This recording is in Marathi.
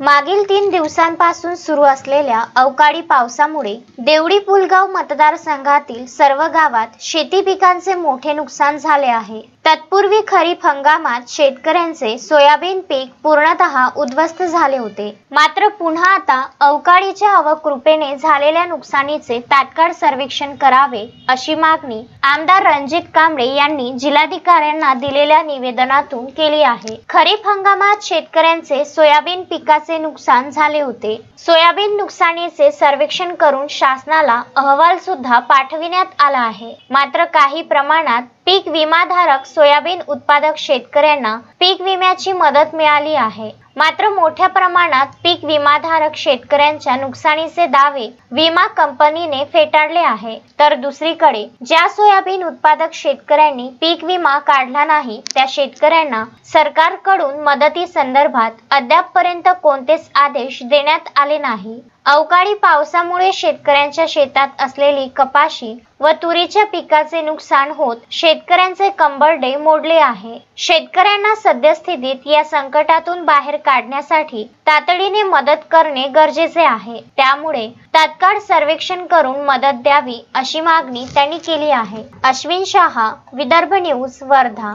मागील तीन दिवसांपासून सुरू असलेल्या अवकाळी पावसामुळे देवडी पुलगाव मतदारसंघातील सर्व गावात शेती पिकांचे मोठे नुकसान झाले आहे. तत्पूर्वी खरीप हंगामात शेतकऱ्यांचे सोयाबीन पीक पूर्णतः उद्ध्वस्त झाले होते. मात्र पुन्हा आता अवकाळीच्या अवकृपेने झालेल्या नुकसानीचे तात्काळ सर्वेक्षण करावे अशी मागणी आमदार रणजित कांबळे यांनी जिल्हाधिकाऱ्यांना दिलेल्या निवेदनातून केली आहे. खरीप हंगामात शेतकऱ्यांचे सोयाबीन पिकाचे नुकसान झाले होते. सोयाबीन नुकसानीचे सर्वेक्षण करून शासनाला अहवाल सुद्धा पाठविण्यात आला आहे. मात्र काही प्रमाणात पीक विमाधारक सोयाबीन उत्पादक शेतकऱ्यांना पीक विम्याची मदत मिळाली आहे. मात्र मोठ्या प्रमाणात पीक विमाधारक शेतकऱ्यांच्या नुकसानीचे दावे विमा कंपनीने फेटाळले आहे. तर दुसरीकडे ज्या सोयाबीन उत्पादक शेतकऱ्यांनी पीक विमा काढला नाही त्या शेतकऱ्यांना सरकारकडून मदती संदर्भात अद्यापपर्यंत कोणतेच आदेश देण्यात आले नाही. अवकाळी पावसामुळे शेतकऱ्यांच्या शेतात असलेली कपाशी व तुरीच्या पिकाचे नुकसान होत शेतकऱ्यांचे कंबरडे मोडले आहे. शेतकऱ्यांना सद्यस्थितीत या संकटातून बाहेर काढण्यासाठी तातडीने मदत करणे गरजेचे आहे. त्यामुळे तात्काळ सर्वेक्षण करून मदत द्यावी अशी मागणी त्यांनी केली आहे. अश्विन शहा विदर्भ न्यूज वर्धा.